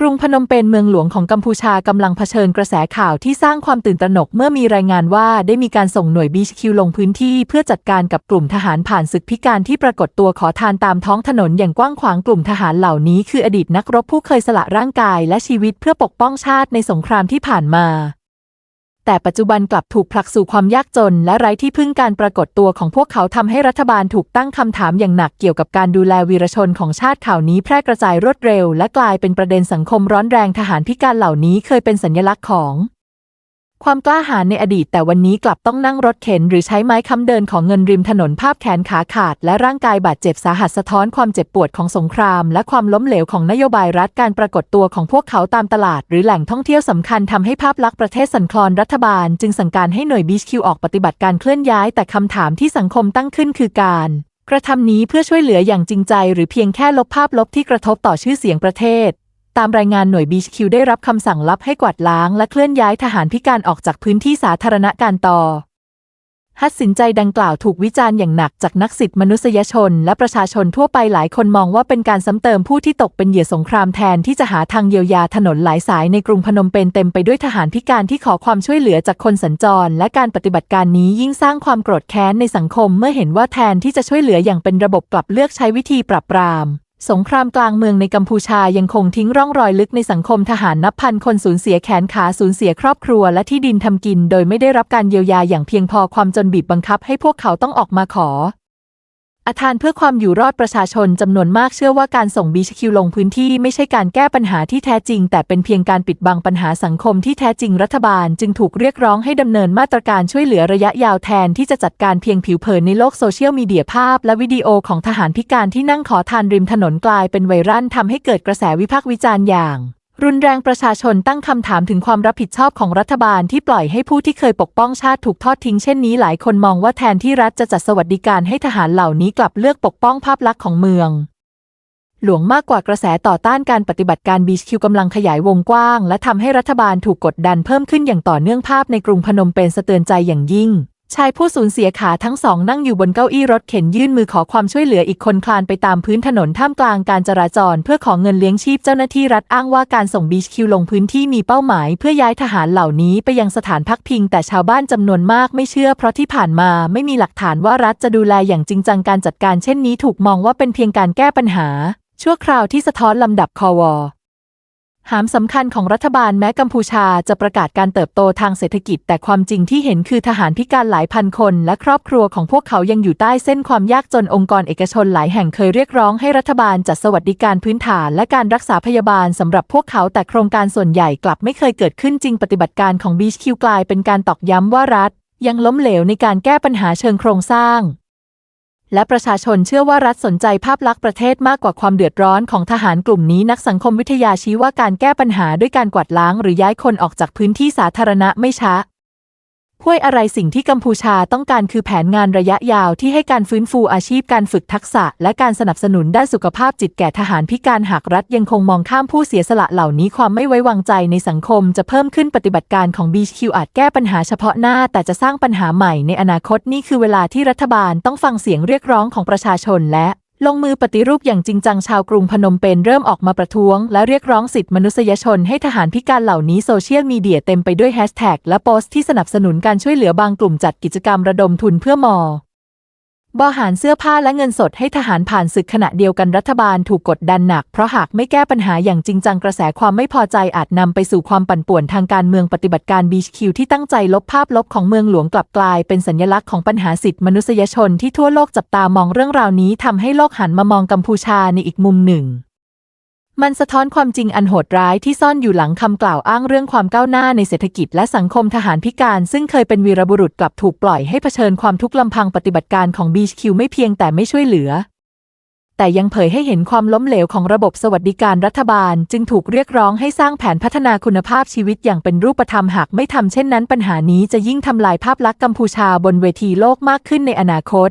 กรุงพนมเปญเมืองหลวงของกัมพูชากำลังเผชิญกระแสข่าวที่สร้างความตื่นตระหนกเมื่อมีรายงานว่าได้มีการส่งหน่วยบีชคิวลงพื้นที่เพื่อจัดการกับกลุ่มทหารผ่านศึกพิการที่ปรากฏตัวขอทานตามท้องถนนอย่างกว้างขวางกลุ่มทหารเหล่านี้คืออดีตนักรบผู้เคยสละร่างกายและชีวิตเพื่อปกป้องชาติในสงครามที่ผ่านมา แต่ปัจจุบันกลับถูกผลักสู่ความยากจน และไร้ที่พึ่งการปรากฏตัวของพวกเขาทำให้รัฐบาลถูกตั้งคำถามอย่างหนักเกี่ยวกับการดูแลวีรชนของชาติข่าวนี้แพร่กระจายรวดเร็ว และกลายเป็นประเด็นสังคมร้อนแรงทหารพิการเหล่านี้เคยเป็นสัญลักษณ์ของ ความกล้าหาญในอดีตแต่วันนี้กลับต้องนั่งรถเข็น หรือใช้ไม้ค้ำเดินของเงินริมถนนภาพแขนขาขาด และร่างกายบาดเจ็บสาหัสสะท้อนความเจ็บปวดของสงคราม และความล้มเหลวของนโยบายรัฐการปรากฏตัวของพวกเขาตามตลาด หรือแหล่งท่องเที่ยวสำคัญทำให้ภาพลักษณ์ประเทศสั่นคลอนรัฐบาล จึงสั่งการให้หน่วยบีชคิวออกปฏิบัติการเคลื่อนย้าย แต่คำถามที่สังคมตั้งขึ้นคือการกระทำนี้เพื่อช่วยเหลืออย่างจริงใจ หรือเพียงแค่ลบภาพลบที่กระทบต่อชื่อเสียงประเทศ ตามรายงานหน่วย BHQ ได้รับคำสั่งลับให้กวาดล้างและเคลื่อนย้ายทหารพิการออกจากพื้นที่สาธารณะการต่อ ฮัดสินใจดังกล่าวถูกวิจารณ์อย่างหนักจากนักสิทธิมนุษยชน และประชาชนทั่วไปหลายคนมองว่าเป็นการซ้ำเติมผู้ที่ตกเป็นเหยื่อสงครามแทนที่จะหาทางเยียวยาถนนหลายสายในกรุงพนมเปญเต็มไปด้วยทหารพิการที่ขอความช่วยเหลือจากคนสัญจร และการปฏิบัติการนี้ยิ่งสร้างความโกรธแค้นในสังคมเมื่อเห็นว่าแทนที่จะช่วยเหลืออย่างเป็นระบบกลับเลือกใช้วิธีปราบปราม สงครามกลางเมืองในกัมพูชายังคงทิ้งร่องรอยลึกในสังคมทหารนับพันคนสูญเสียแขนขาสูญเสียครอบครัวและที่ดินทำกิน โดยไม่ได้รับการเยียวยาอย่างเพียงพอความจนบีบบังคับให้พวกเขาต้องออกมาขอ อาทานเพื่อความอยู่รอดประชาชนจำนวนมากเชื่อว่าการส่งบีชคิวลงพื้นที่ไม่ใช่การแก้ปัญหาที่แท้จริง แต่เป็นเพียงการปิดบังปัญหาสังคมที่แท้จริงรัฐบาล จึงถูกเรียกร้องให้ดำเนินมาตรการช่วยเหลือระยะยาวแทนที่จะจัดการเพียงผิวเผินในโลกโซเชียลมีเดียภาพ และวิดีโอของทหารพิการที่นั่งขอทานริมถนนกลายเป็นไวรัลทำให้เกิดกระแสวิพากษ์วิจารณ์อย่าง รุนแรงประชาชนตั้งคำถามถึงความรับผิดชอบของรัฐบาลที่ปล่อยให้ผู้ที่เคยปกป้องชาติถูกทอดทิ้งเช่นนี้หลายคนมองว่าแทนที่รัฐจะจัดสวัสดิการให้ทหารเหล่านี้กลับเลือกปกป้องภาพลักษณ์ของเมือง หลวงมากกว่ากระแสต่อต้านการปฏิบัติการบีชคิวกำลังขยายวงกว้าง และทำให้รัฐบาลถูกกดดันเพิ่มขึ้นอย่างต่อเนื่องภาพในกรุงพนมเปญสะเตือนใจอย่างยิ่ง ชายผู้สูญเสียขาทั้งสองนั่งอยู่บนเก้าอี้รถเข็นยื่นมือขอความช่วยเหลืออีกคนคลานไปตามพื้นถนนท่ามกลางการจราจร เพื่อขอเงินเลี้ยงชีพเจ้าหน้าที่รัฐอ้างว่าการส่งบีชคิวลงพื้นที่มีเป้าหมาย เพื่อย้ายทหารเหล่านี้ไปยังสถานพักพิง แต่ชาวบ้านจำนวนมากไม่เชื่อ เพราะที่ผ่านมาไม่มีหลักฐานว่ารัฐจะดูแลอย่างจริงจังการจัดการเช่นนี้ถูกมองว่าเป็นเพียงการแก้ปัญหา ชั่วคราวที่สะท้อนลำดับคอวอ หามสำคัญของรัฐบาลแม้กัมพูชาจะประกาศการเติบโตทางเศรษฐกิจ แต่ความจริงที่เห็นคือทหารพิการหลายพันคนและครอบครัวของพวกเขายังอยู่ใต้เส้นความยากจนองค์กรเอกชนหลายแห่งเคยเรียกร้องให้รัฐบาลจัดสวัสดิการพื้นฐานและการรักษาพยาบาลสำหรับพวกเขาแต่โครงการส่วนใหญ่กลับไม่เคยเกิดขึ้นจริงปฏิบัติการของบีชคิวกลายเป็นการตอกย้ำว่ารัฐ ยังล้มเหลวในการแก้ปัญหาเชิงโครงสร้าง และประชาชนเชื่อว่ารัฐสนใจภาพลักษณ์ประเทศมากกว่าความเดือดร้อนของทหารกลุ่มนี้นักสังคมวิทยาชี้ว่าการแก้ปัญหาด้วยการกวาดล้างหรือย้ายคนออกจากพื้นที่สาธารณะไม่ช้า ห้วยอะไรสิ่งที่กัมพูชาต้องการคือแผนงานระยะยาวที่ให้การฟื้นฟูอาชีพการฝึกทักษะ และการสนับสนุนด้านสุขภาพจิตแก่ทหารพิการหากรัฐยังคงมองข้ามผู้เสียสละเหล่านี้ความไม่ไว้วางใจในสังคมจะเพิ่มขึ้นปฏิบัติการของ BQ อาจแก้ปัญหาเฉพาะหน้า แต่จะสร้างปัญหาใหม่ในอนาคตนี่คือเวลาที่รัฐบาลต้องฟังเสียงเรียกร้องของประชาชนและ ลงมือปฏิรูปอย่างจริงจังชาวกรุงพนมเปญเริ่มออกมาประท้วง และเรียกร้องสิทธิมนุษยชนให้ทหารพิการเหล่านี้โซเชียลมีเดียเต็มไปด้วยแฮชแท็กและโพสต์ที่สนับสนุนการช่วยเหลือบางกลุ่มจัดกิจกรรมระดมทุนเพื่อมอ บหารเสื้อผ้าและเงินสดให้ทหารผ่านศึกขณะเดียวกันรัฐบาลถูกกดดันหนัก เพราะหากไม่แก้ปัญหาอย่างจริงจังกระแสความไม่พอใจอาจนำไปสู่ความปั่นป่วนทางการเมืองปฏิบัติการบีชคิวที่ตั้งใจลบภาพลบของเมืองหลวงกลับกลาย เป็นสัญลักษณ์ของปัญหาสิทธิมนุษยชนที่ทั่วโลกจับตามองเรื่องราวนี้ทำให้โลกหันมามองกัมพูชาในอีกมุมหนึ่ง มันสะท้อนความจริงอันโหดร้ายที่ซ่อนอยู่หลังคำกล่าวอ้างเรื่องความก้าวหน้าในเศรษฐกิจและสังคมทหารพิการ ซึ่งเคยเป็นวีรบุรุษกลับถูกปล่อยให้เผชิญความทุกข์ลำพังปฏิบัติการของ BHQ ไม่เพียงแต่ไม่ช่วยเหลือ แต่ยังเผยให้เห็นความล้มเหลวของระบบสวัสดิการรัฐบาล จึงถูกเรียกร้องให้สร้างแผนพัฒนาคุณภาพชีวิตอย่างเป็นรูปธรรมหากไม่ทำเช่นนั้นปัญหานี้จะยิ่งทำลายภาพลักษณ์กัมพูชาบนเวทีโลกมากขึ้นในอนาคต